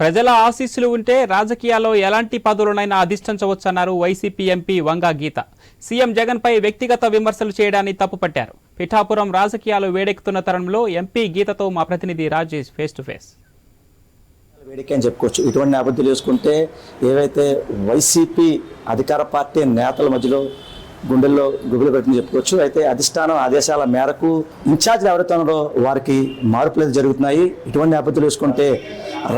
ప్రజల ఆశీస్సులు ఉంటే రాజకీయాల్లో ఎలాంటి పదవులనైనా అధిష్టించవచ్చన్నారు YCP MP Vanga Geetha. CM జగన్పై వ్యక్తిగత విమర్శలు చేయడాన్ని తప్పుపట్టారు. పిఠాపురం రాజకీయాలు వేడెక్కుతున్న తరుణంలో ఎంపీ గీతతో మా ప్రతినిధి రాజేష్ ఫేస్ టు ఫేస్. వేడిక అని చెప్పుకోవచ్చు. ఇటువంటి నేపథ్యాలు చూసుకుంటే ఏవైతే వైసీపీ అధికార పార్టీ నేతల మధ్యలో గుండెల్లో గుబులు పెట్టింది చెప్పుకోవచ్చు. అయితే అధిష్టానం ఆదేశాల మేరకు ఇన్ఛార్జ్లు ఎవరైతే ఉన్నారో వారికి మార్పులు జరుగుతున్నాయి. ఇటువంటి అభ్యర్థులు చూసుకుంటే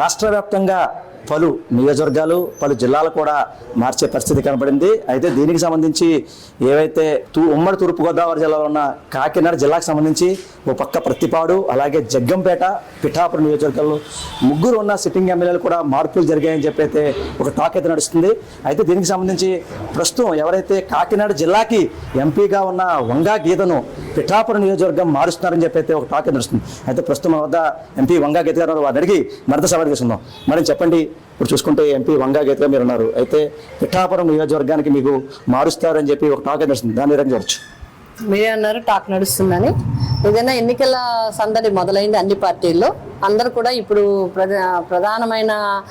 రాష్ట్ర వ్యాప్తంగా పలు నియోజకవర్గాలు పలు జిల్లాలు కూడా మార్చే పరిస్థితి కనబడింది. అయితే దీనికి సంబంధించి ఏవైతే తూ ఉమ్మడి తూర్పుగోదావరి జిల్లాలో ఉన్న కాకినాడ జిల్లాకు సంబంధించి ఓ పక్క ప్రతిపాడు అలాగే జగ్గంపేట పిఠాపురం నియోజకవర్గాల్లో ముగ్గురు ఉన్న సిట్టింగ్ ఎమ్మెల్యేలు కూడా మార్పులు జరిగాయని చెప్పి అయితే ఒక టాక్ అయితే నడుస్తుంది. అయితే దీనికి సంబంధించి ప్రస్తుతం ఎవరైతే కాకినాడ జిల్లాకి ఎంపీగా ఉన్న వంగా గీతను పిఠాపురం నియోజకవర్గం మారుస్తున్నారని చెప్పి అయితే ఒక టాక్ అయితే నడుస్తుంది. అయితే ప్రస్తుతం మన వద్ద ఎంపీ వంగా గీత గారు వారిని అడిగి మరింత సవాల్ తీసుకుందాం మరి చెప్పండి ఇప్పుడు చూసుకుంటే ఎంపీ వంగా గీతగా మీరు ఉన్నారు అయితే పిఠాపురం నియోజకవర్గానికి మీకు మారుస్తారని చెప్పి ఒక టాక్ నడుస్తుంది దాని విధంగా చూడొచ్చు? మీరే అన్నారు టాక్ నడుస్తుందని. ఏదైనా ఎన్నికల సందడి మొదలైంది అన్ని పార్టీల్లో. అందరు కూడా ఇప్పుడు ప్రధా ప్రధానమైన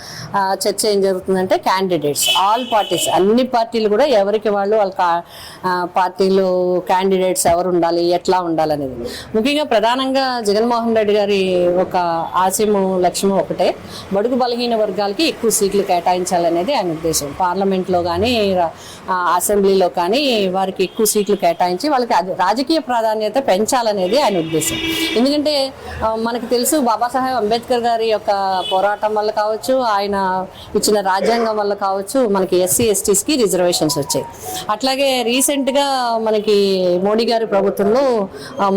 చర్చ ఏం జరుగుతుందంటే క్యాండిడేట్స్ ఆల్ పార్టీస్ అన్ని పార్టీలు కూడా ఎవరికి వాళ్ళు వాళ్ళ కా- పార్టీలు క్యాండిడేట్స్ ఎవరు ఉండాలి ఎట్లా ఉండాలనేది. ముఖ్యంగా ప్రధానంగా జగన్మోహన్ రెడ్డి గారి ఒక ఆశయము లక్ష్యము ఒకటే. బడుగు బలహీన వర్గాలకి ఎక్కువ సీట్లు కేటాయించాలనేది ఆయన ఉద్దేశం. పార్లమెంట్లో కానీ అసెంబ్లీలో కానీ వారికి ఎక్కువ సీట్లు కేటాయించి వాళ్ళకి రాజకీయ ప్రాధాన్యత పెంచాలనేది ఆయన ఉద్దేశం. ఎందుకంటే మనకు తెలుసు బాబాసాహెబ్ అంబేద్కర్ గారి యొక్క పోరాటం వల్ల కావచ్చు ఆయన ఇచ్చిన రాజ్యాంగం వల్ల కావచ్చు మనకి ఎస్సీ ఎస్టీస్కి రిజర్వేషన్స్ వచ్చాయి. అట్లాగే రీసెంట్గా మనకి మోడీ గారి ప్రభుత్వంలో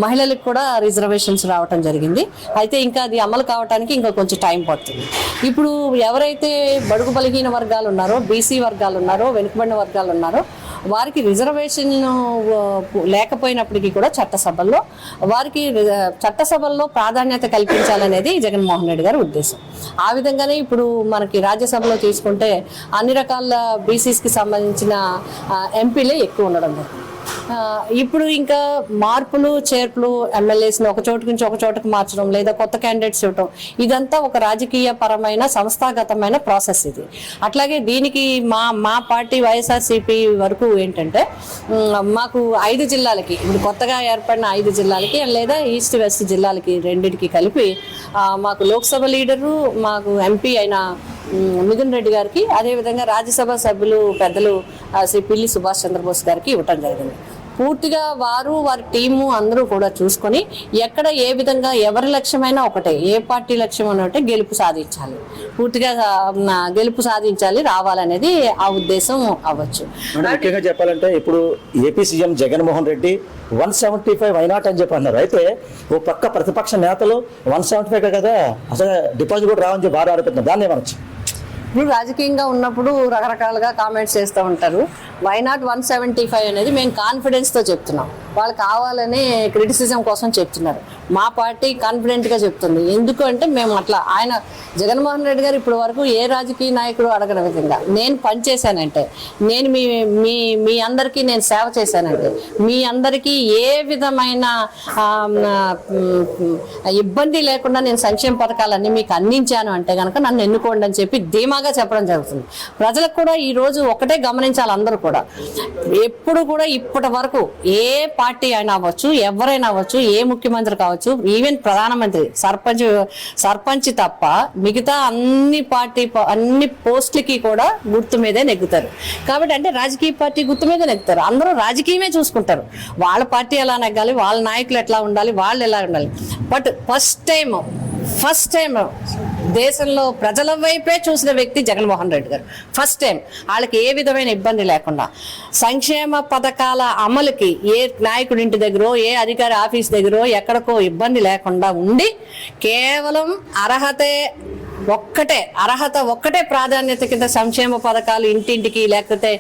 మహిళలకు కూడా రిజర్వేషన్స్ రావటం జరిగింది. అయితే ఇంకా అది అమలు కావడానికి ఇంకా కొంచెం టైం పడుతుంది. ఇప్పుడు ఎవరైతే బడుగు బలహీన వర్గాలు ఉన్నారో బీసీ వర్గాలు ఉన్నారో వెనుకబడిన వర్గాలు ఉన్నారో వారికి రిజర్వేషన్ లేకపోయినప్పటికీ కూడా చట్టసభల్లో వారికి చట్టసభల్లో ప్రాధాన్యత కల్పించాలనేది జగన్మోహన్ రెడ్డి గారి ఉద్దేశం ఆ విధంగానే ఇప్పుడు మనకి రాజ్యసభలో తీసుకుంటే అన్ని రకాల బీసీస్కి సంబంధించిన ఎంపీలే ఎక్కువ ఉండడం జరుగుతుంది. ఇప్పుడు ఇంకా మార్పులు చేర్పులు ఎమ్మెల్యేస్ని ఒక చోటు నుంచి ఒక చోటుకు మార్చడం లేదా కొత్త క్యాండిడేట్స్ ఇవ్వటం ఇదంతా ఒక రాజకీయ పరమైన సంస్థాగతమైన ప్రాసెస్ ఇది. అట్లాగే దీనికి మా మా పార్టీ వైఎస్ఆర్సీపీ వరకు ఏంటంటే మాకు ఐదు జిల్లాలకి ఇప్పుడు కొత్తగా ఏర్పడిన ఐదు జిల్లాలకి లేదా ఈస్ట్ వెస్ట్ జిల్లాలకి రెండింటికి కలిపి మాకు లోక్సభ లీడరు మాకు ఎంపీ అయిన మిథున్ రెడ్డి గారికి అదేవిధంగా రాజ్యసభ సభ్యులు పెద్దలు శ్రీ పిల్లి సుభాష్ చంద్రబోస్ గారికి ఇవ్వటం జరిగింది. పూర్తిగా వారు వారి టీము అందరూ కూడా చూసుకొని ఎక్కడ ఏ విధంగా ఎవరి లక్ష్యమైనా ఒకటే ఏ పార్టీ లక్ష్యం ఒకటే గెలుపు సాధించాలి. పూర్తిగా గెలుపు సాధించాలి రావాలనేది ఆ ఉద్దేశం అవ్వచ్చు. ముఖ్యంగా చెప్పాలంటే ఇప్పుడు AP CM Jaganmohan Reddy one seventy five why not అని చెప్పి అన్నారు అయితే ఓ పక్క ప్రతిపక్ష నేతలు వన్ సెవెంటీ ఫైవ్ కదా అసలు డిపాజిట్ కూడా రావని చెప్పి బాగా ఆడిపోతున్నారు దాన్ని ఏమనొచ్చు? ఇప్పుడు రాజకీయంగా ఉన్నప్పుడు రకరకాలుగా కామెంట్స్ చేస్తూ ఉంటారు. Why not one seventy five అనేది మేము కాన్ఫిడెన్స్తో చెప్తున్నాం. వాళ్ళు కావాలని క్రిటిసిజం కోసం చెప్తున్నారు. మా పార్టీ కాన్ఫిడెంట్గా చెప్తుంది. ఎందుకంటే మేము అట్లా ఆయన జగన్మోహన్ రెడ్డి గారు ఇప్పటి వరకు ఏ రాజకీయ నాయకుడు అడగని విధంగా నేను పనిచేశానంటే నేను మీ మీ మీ అందరికీ నేను సేవ చేశానంటే మీ అందరికీ ఏ విధమైన ఇబ్బంది లేకుండా నేను సంక్షేమ పథకాలన్నీ మీకు అందించాను అంటే కనుక నన్ను ఎన్నుకోండి అని చెప్పి ధీమాగా చెప్పడం జరుగుతుంది. ప్రజలకు కూడా ఈ రోజు ఒకటే గమనించాలి అందరూ కూడా. ఎప్పుడు కూడా ఇప్పటి వరకు ఏ పార్టీ అయినా అవ్వచ్చు ఎవరైనా అవ్వచ్చు ఏ ముఖ్యమంత్రి కావచ్చు ఈవెన్ ప్రధానమంత్రి సర్పంచ్ సర్పంచ్ తప్ప మిగతా అన్ని పార్టీ అన్ని పోస్టులకి కూడా గుర్తు మీదే నెగ్గుతారు. కాబట్టి అంటే రాజకీయ పార్టీ గుర్తు మీద నెగ్గుతారు. అందరూ రాజకీయమే చూసుకుంటారు. వాళ్ళ పార్టీ ఎలా నెగ్గాలి వాళ్ళ నాయకులు ఎట్లా ఉండాలి వాళ్ళు ఎలా ఉండాలి. But first time first time దేశంలో ప్రజల వైపే చూసిన వ్యక్తి జగన్మోహన్ రెడ్డి గారు. First time. వాళ్ళకి ఏ విధమైన ఇబ్బంది లేకుండా. సంక్షేమ పథకాల అమలుకి ఏ నాయకుడి ఇంటి దగ్గర ఏ అధికారి ఆఫీస్ దగ్గర ఎక్కడికో ఇబ్బంది లేకుండా ఉండి కేవలం అర్హతే ఒక్కటే అర్హత ఒక్కటే ప్రాధాన్యత కింద సంక్షేమ పథకాలు ఇంటింటికి లేకపోతే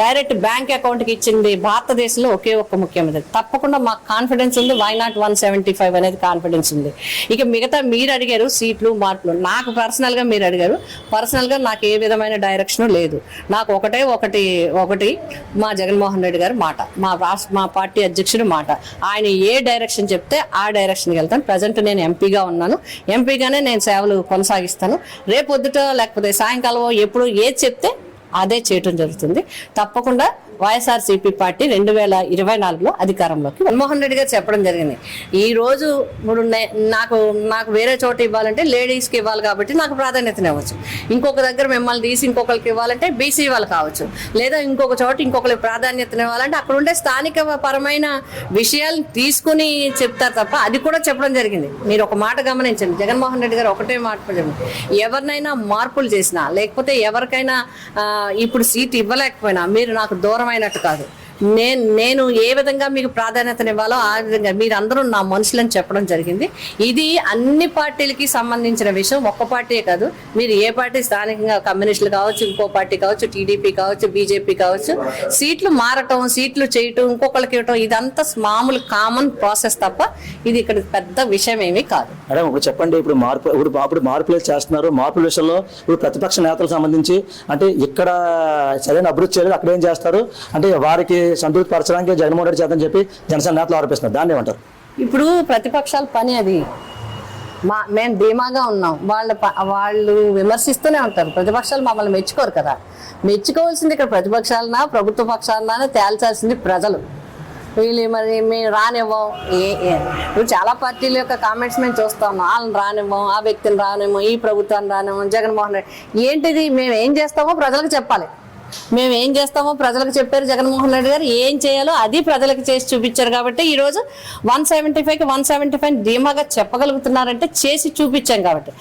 డైరెక్ట్ బ్యాంక్ అకౌంట్కి ఇచ్చింది భారతదేశంలో ఒకే ఒక్క ముఖ్యమంత్రి. తప్పకుండా మాకు కాన్ఫిడెన్స్ ఉంది why not one seventy five అనేది కాన్ఫిడెన్స్ ఉంది. ఇక మిగతా మీరు అడిగారు సీట్లు మార్పులు నాకు పర్సనల్గా మీరు అడిగారు పర్సనల్గా నాకు ఏ విధమైన డైరెక్షన్ లేదు. నాకు ఒకటే ఒకటి ఒకటి మా జగన్మోహన్ రెడ్డి గారు మాట మా రాష్ట్ర మా పార్టీ అధ్యక్షుడు మాట. ఆయన ఏ డైరెక్షన్ చెప్తే ఆ డైరెక్షన్కి వెళ్తాను. ప్రజెంట్ నేను ఎంపీగా ఉన్నాను. ఎంపీగానే నేను సేవలు కొనసాగిస్తాను. ఇస్తాను రేపు పొద్దుట లేకపోతే సాయంకాలం ఎప్పుడు ఏది చెప్తే అదే చేయటం జరుగుతుంది. తప్పకుండా వైఎస్ఆర్సీపీ పార్టీ రెండు వేల ఇరవై నాలుగులో అధికారంలోకి మన్మోహన్ రెడ్డి గారు చెప్పడం జరిగింది. ఈ రోజు ఇప్పుడు నాకు నాకు వేరే చోట ఇవ్వాలంటే లేడీస్కి ఇవ్వాలి కాబట్టి నాకు ప్రాధాన్యతని ఇవ్వచ్చు ఇంకొక దగ్గర మిమ్మల్ని తీసి ఇంకొకరికి ఇవ్వాలంటే బీసీ వాళ్ళు కావచ్చు. లేదా ఇంకొక చోట ఇంకొకరికి ప్రాధాన్యతని ఇవ్వాలంటే అక్కడ ఉండే స్థానిక పరమైన విషయాలు తీసుకుని చెప్తారు తప్ప అది కూడా చెప్పడం జరిగింది. మీరు ఒక మాట గమనించండి. జగన్మోహన్ రెడ్డి గారు ఒకటే మాట ఎవరినైనా మార్పులు చేసినా లేకపోతే ఎవరికైనా ఆ, ఇప్పుడు సీట్ ఇవ్వలేకపోయినా మీరు నాకు దూరం అయినట్టు కాదు. నేను నేను ఏ విధంగా మీకు ప్రాధాన్యతనివ్వాలో ఆ విధంగా మీరందరూ నా మనుషులని చెప్పడం జరిగింది. ఇది అన్ని పార్టీలకి సంబంధించిన విషయం ఒక్క పార్టీయే కాదు. మీరు ఏ పార్టీ స్థానికంగా కమ్యూనిస్టులు కావచ్చు ఇంకో పార్టీ కావచ్చు టీడీపీ కావచ్చు బీజేపీ కావచ్చు సీట్లు మారటం సీట్లు చేయటం ఇంకొకరికి ఇవ్వటం ఇదంతా మామూలు కామన్ ప్రాసెస్ తప్ప ఇది ఇక్కడ పెద్ద విషయం ఏమీ కాదు. మేడం ఇప్పుడు చెప్పండి ఇప్పుడు మార్పు ఇప్పుడు అప్పుడు మార్పులు చేస్తున్నారు? మార్పుల విషయంలో ఇప్పుడు ప్రతిపక్ష నేతలకు సంబంధించి అంటే ఇక్కడ సరైన అభివృద్ధి చేయలేదు అక్కడ ఏం చేస్తారు? అంటే వారికి సంతృప్తిపరచడానికి జగన్మోహన్ రెడ్డి చేతని చెప్పి జనసేన నేతలు ఆరోపిస్తున్నారు. దాన్ని ఏమంటారు? ఇప్పుడు ప్రతిపక్షాల పని అది. మా మేము ధీమాగా ఉన్నాం. వాళ్ళ వాళ్ళు విమర్శిస్తూనే ఉంటారు. ప్రతిపక్షాలు మమ్మల్ని మెచ్చుకోరు కదా. మెచ్చుకోవాల్సింది ఇక్కడ ప్రతిపక్షాలనా ప్రభుత్వ పక్షాలనా తేల్చాల్సింది ప్రజలు. వీళ్ళు మరి మేము రానివ్వం. ఏ ఇప్పుడు చాలా పార్టీల యొక్క కామెంట్స్ మేము చూస్తాం వాళ్ళని రానివ్వం ఆ వ్యక్తిని రానివ్వం ఈ ప్రభుత్వాన్ని రానివ్వం జగన్మోహన్ రెడ్డి. ఏంటిది? మేము ఏం చేస్తామో ప్రజలకు చెప్పాలి. మేము ఏం చేస్తామో ప్రజలకు చెప్పారు జగన్మోహన్ రెడ్డి గారు. ఏం చేయాలో అది ప్రజలకు చేసి చూపించారు కాబట్టి ఈరోజు one seventy five one seventy five ధీమాగా చెప్పగలుగుతున్నారంటే చేసి చూపించాం కాబట్టి.